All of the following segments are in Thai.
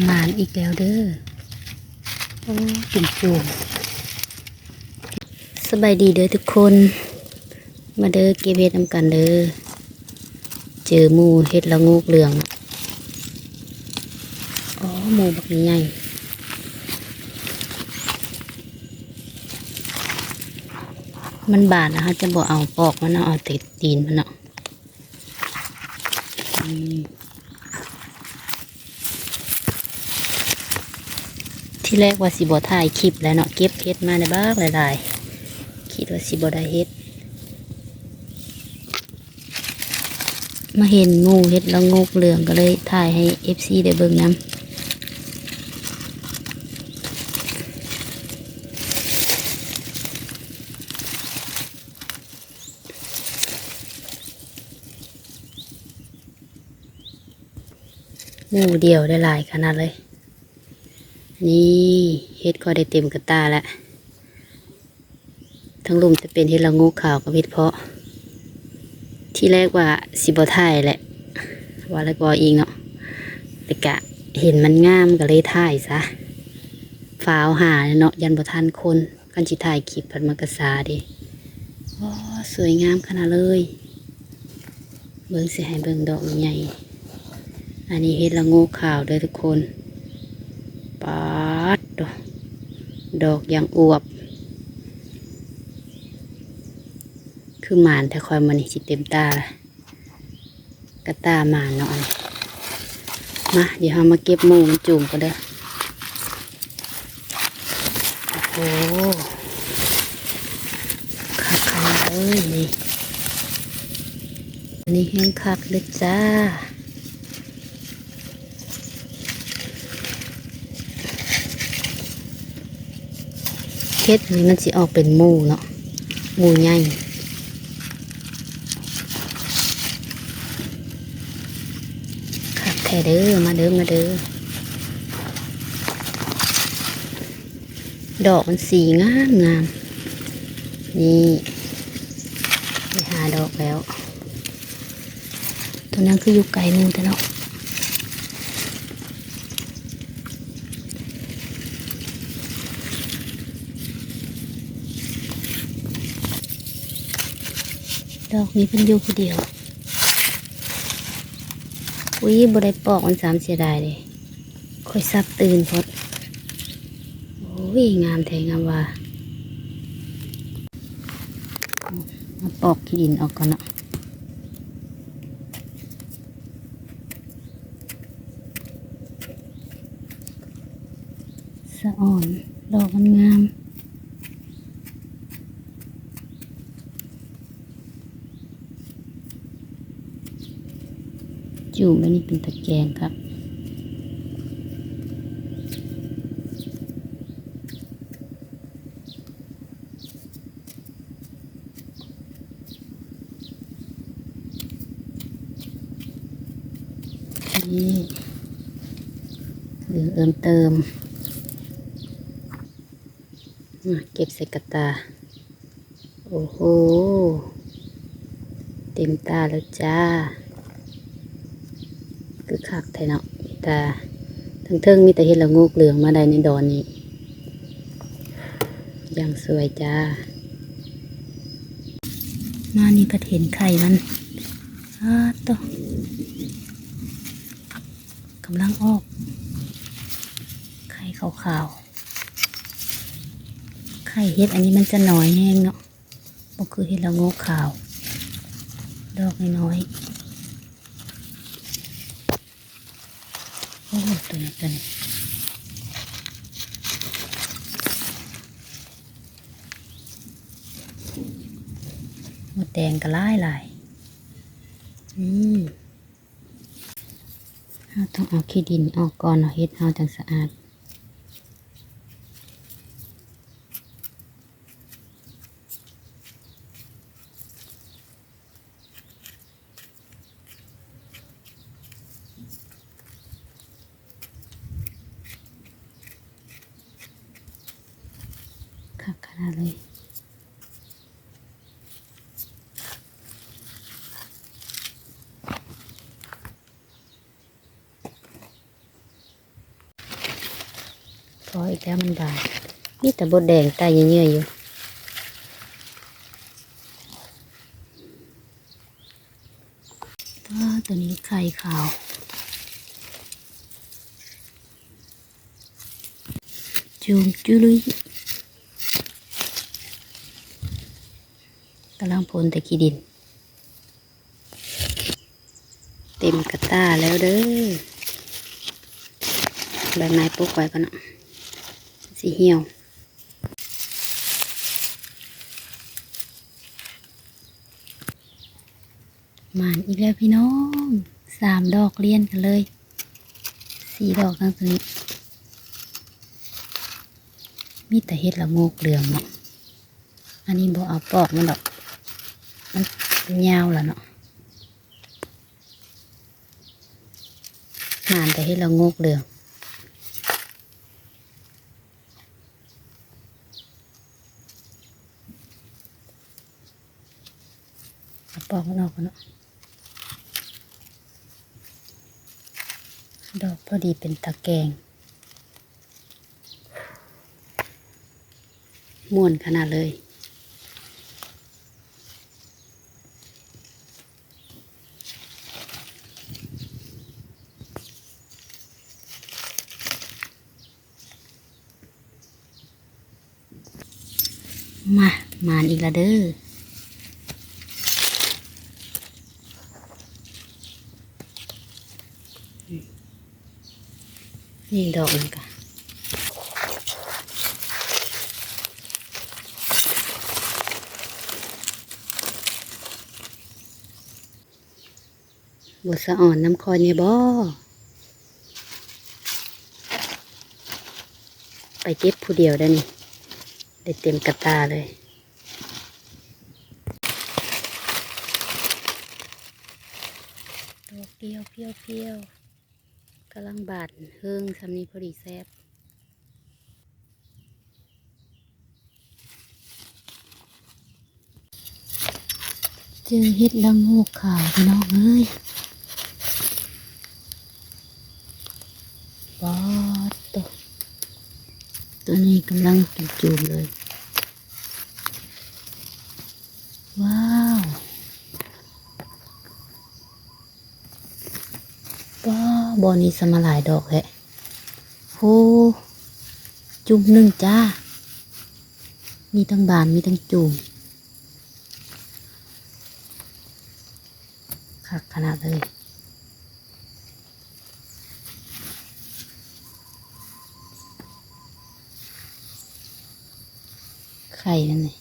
หมานอีกแล้วเด้อ โอ้จุ่มจุ่มสบายดีเด้อทุกคน มาเด้อเก็บเห็ดนำกันเด้อ เจอหมูเห็ดละงูกเหลือง อ๋อหมูบักใหญ่มันบาดนะคะจะบอกเอาปอกมันเอาเอาติดตีนมันเนาะอืม ที่แรกว่าสิบอถ่ายคลิปแล้วเนาะเก็บเห็ดมาในบ้างหลายๆคิดว่าสิบอได้เห็ด มาเห็นหมูเห็ดและงูกเหลืองก็เลยถ่ายให้เอฟซีได้เบิ่งน้ำหมูเดียวได้หลายขนาดเลย นี่เห็ดก็ได้เต็มกระตาแล้วทั้งลุมจะเป็นเห็ดละงูขาวกับเห็ดเพาะ ที่แรกว่าสิบถ่ายแหละ ว่าแล้วก็อีกเนาะแต่กะเห็นมันงามก็เลยถ่ายซะฟ้าวหาเนาะยันบทันคนกันจิถ่ายคลิปพันมากระซาดิโอ้สวยงามขนาดเลย เบิ่งเสิให้เบิ่งดอกใหญ่ อันนี้เฮ็ดละงูขาวเด้อทุกคน ปาดดอกดอกอย่างอวบ คือหมานแต่คอยมันนี่สิเต็มตาละกระตาหมานเนาะอันนี้มาเดี๋ยวเรามาเก็บมูมันจุ่มกันเด้อโอ้โหคักขนาดเลยนี่นนี้แห้งคักเลยจ้า เฮ็ดนี่มันสิออกเป็นมูเนาะมูใหญ่คักแท้เด้อมาเด้อมาเด้อดอกมันสีงามงามนี่ไปหาดอกแล้ว ตัวนั้นคืออยู่ไกลหนึงแต่เนาะ ดอกนี้เป็นอยู่ผู้เดียว อุ้ยบได้ปอกมันสามเสียดายเลยค่อยซับตื่นพดโอ้ยงามแทงงามว่ามาปอกขี้ดินออกก่อนเนาะสะอ่อน ดอกมันงาม จูบอันนี้เป็นตะแกรงครับ นี่เหลือเอิมเติม เก็บใส่กระตา โอ้โห เต็มตาแล้วจ้า คักไทยเนาะมีแต่ทั้งเทิงมีแต่เห็ดละงูกเหลืองมาได้ในดอนนี้อย่างสวยจ้า มานี่ก็เห็นไข่มันอ้าตกำลังออก ไข่ขาวๆ ไข่เห็ดอันนี้มันจะน้อยแห้งเนาะก็คือเห็ดละงูขาว ดอกน้อยๆ โอ้ตัวนี้ตัวนี้มดแดงก็ไล่ลายอืมเราต้องเอาขี้ดินออกก่อนเอาเฮ็ดเอาจังสะอาด คักขนาดเลย พออีกแล้วมันบานมีแต่บดแดงตายเยื่อยอยู่ตัวนี้ไข่ขาวจูมจุลุยกำลังพลต่ขี้ดิน เต็มกระต้าแล้วเด้อใบไม้ปลูกไว้ก่อนเนาะ สีเหี่ยว หมานอีกแล้วพี่น้องสามดอกเลี้ยนกันเลยสี่ดอกทั้งตัวนี้ มีแต่เห็ดละโงกเหลืองเนาะอันนี้บ่เอาปอกมันดอกมันมันยาวแล้วเนาะหมานแต่เห็ดละโงกเหลือง เอกมันออกก่อนเนาะดอกพอดีเป็นตะแกงม่วนขนาดเลยมา มานอีกละเด้อ นี่ดอกนึงค่ะบทสะอ่อนน้ำคอยเนี่ยบ่ไปเก็บผู้เดียวได้นี่ ได้เต็มกระตาเลยดอกเดียวเพียวเพียว กำลังบาดเฮิงทำนี้พอดีแซบเจอเห็ดละโงูขาวพี่น้องเอ้ยปอดตัวตัวนี้กำลังจูมๆเลย ว้าวว้าว บอนี้สมาหลายดอกแหละโหจุ่มหนึ่งจ้า มีทั้งบานมีทั้งจุ่มคักขนาดเลยไข่นั่นนี่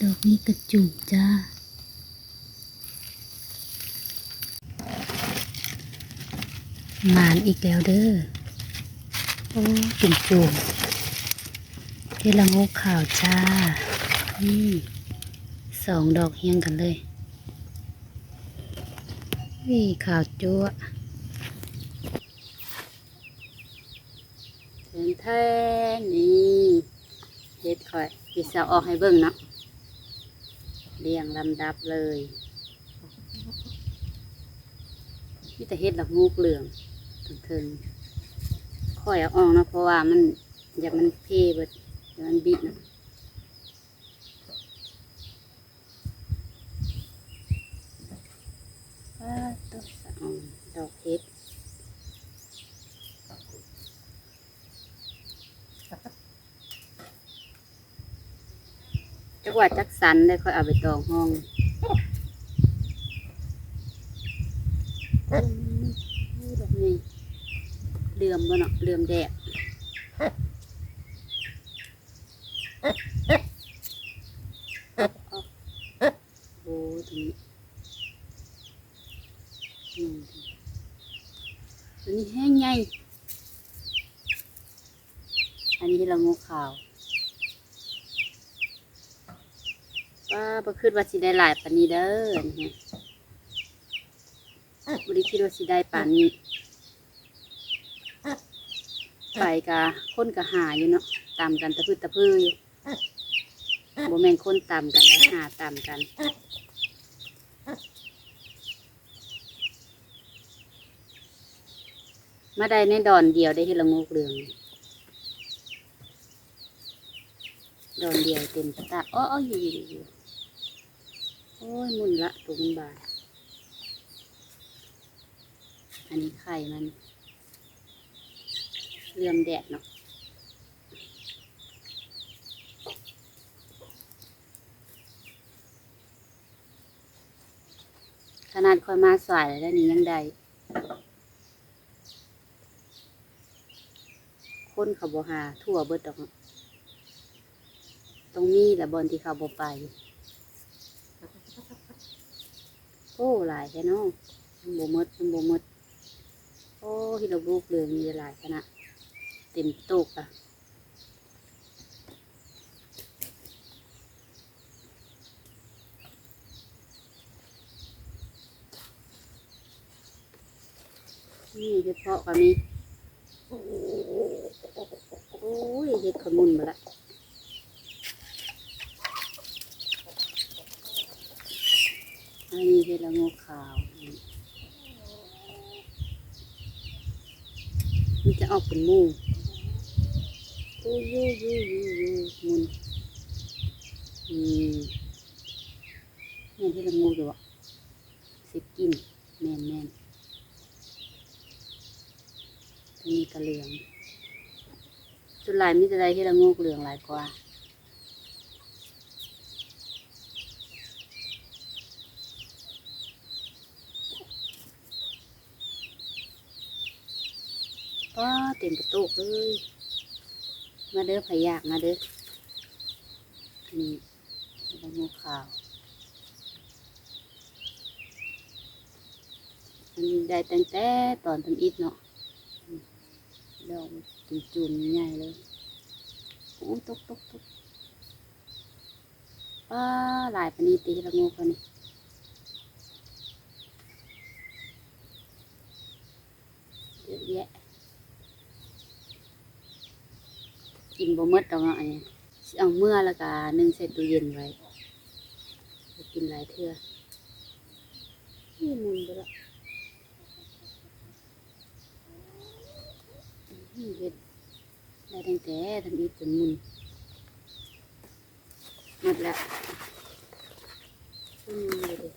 ดอกนี้กระจุกจ้า หมานอีกแล้วเด้อ โอ้จุ่มจุ่มเทละงกข่าวจ้า นี่สองดอกเฮียงกันเลย นี่ข่าวจั๊วแทนแทนนี่เฮ็ดค่อยพี่สาวออกให้เบิ่งเนาะเรียงลำดับเลยนี่แต่เฮ็ดละงูกเหลือง เทิงค่อยเอาออกนะเพราะว่ามันอย่ามันเพเบิดอย่ามันบิดนะตัวสะออนดอกเฮ็ดจักว่าจักสันได้ค่อยเอาไปตองห้องแบบนี้เลื่อม บ่เนาะเลื่มแดดโอ้ตรงนี้อืมตัวนี้แห้งใหญ่อันนี้เรางูขาวว่าบ่คิดว่าสิได้หลายปานนี้เด้อนี่ฮะบ่ได้คิดว่าสิได้ปานนี้ ไปกะคนกะหาอยู่เนาะตามกันตะพื้นตะพื้อยู่บ่แม่นคนตามกันแล้วหาตามกันมาได้ในดอนเดียวได้เห็ดละงกเหลืองดอนเดียวเต็มตาอ้ออยู่อยู่อยู่โอ้ยมุนละตัวมันบาดอันนี้ไข่มัน เลื่อมแดดเนาะขนาดคอยมาสายแล้วนี่ยังได้คนเขาบหาทั่วเบิดดอกตรงนี้แหละบอลที่เขาบไป โอ้หลายแค่น้องมันโบหมดมันโบหมด โอ้ที่เราลูกเลยมีหลายขนาด ต็มต๊ะอะนี่เห็ดเพาะก็มีโอ้ยเห็ดขมุนมาละอันนี้เป็นละงกขาว มันจะออกเป็นมู โอ้ยูยูยูยูมุนอืมนี่ที่ละโงกอยู่อะสิบกินแม่นแม่นตรงนี้กระเหลืองจุดลายมีแต่ใดที่ละโงกเหลืองหลายกว่าก็เต็มประตูเลย มาเด้อพยากมาเด้อนี่ใบงูขาว อันนี้ได้ตั้งแต่ตอนทำอิฐเนาะดอกจุ่มๆใหญ่เลยโอ้ตกตกตกป้าหลายปานนีตีละงูคนนี้เยอะแยะ กินบ่หมดดอกเนาะอันนี้สิเอาเมื่อแล้วก็นึ่งใส่ตู้เย็นไว้ไปกินหลายเทื่อนี่มุนไปละเฮ็ดได้ตั้งแต่ทำอีกจนมุนหมดล้วอืมเลยดิ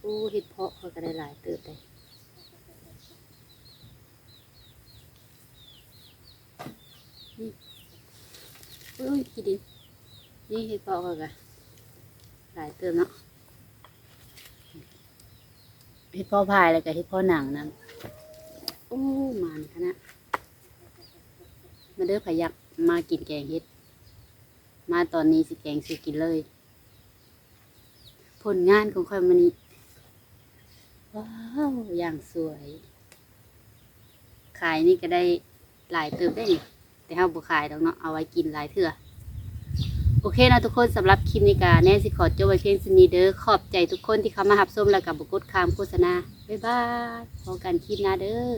โอ้เห็ดเพาะเขาก็ได้หลายเติบเลย อุ้ยกี่ดินนี่เห็ดเพาะเขาก็หลายเติมเนาะเห็ดพาะพายแล้วก็เห็ดพาะหนังนะโอ้มันขนาดมาเด้อพยักมากินแกงเห็ด มาตอนนี้สิแกงสิกินเลย ผลงานของค่อยมันนี้ว้าวอย่างสวย ขายนี่ก็ได้หลายเติมได้ แต่เฮาบ่ขายดอกเนาะเอาไว้กินหลายเถื่อโอเคนะทุกคนสำหรับคลิปนี้กาแน่สิขอจบไว้เพียงสนีเด้อขอบใจทุกคนที่เข้ามาหับส้มแล้วกับบุกดคามโฆษณาบ๊ายบายพบกันคลิปหน้าเด้อ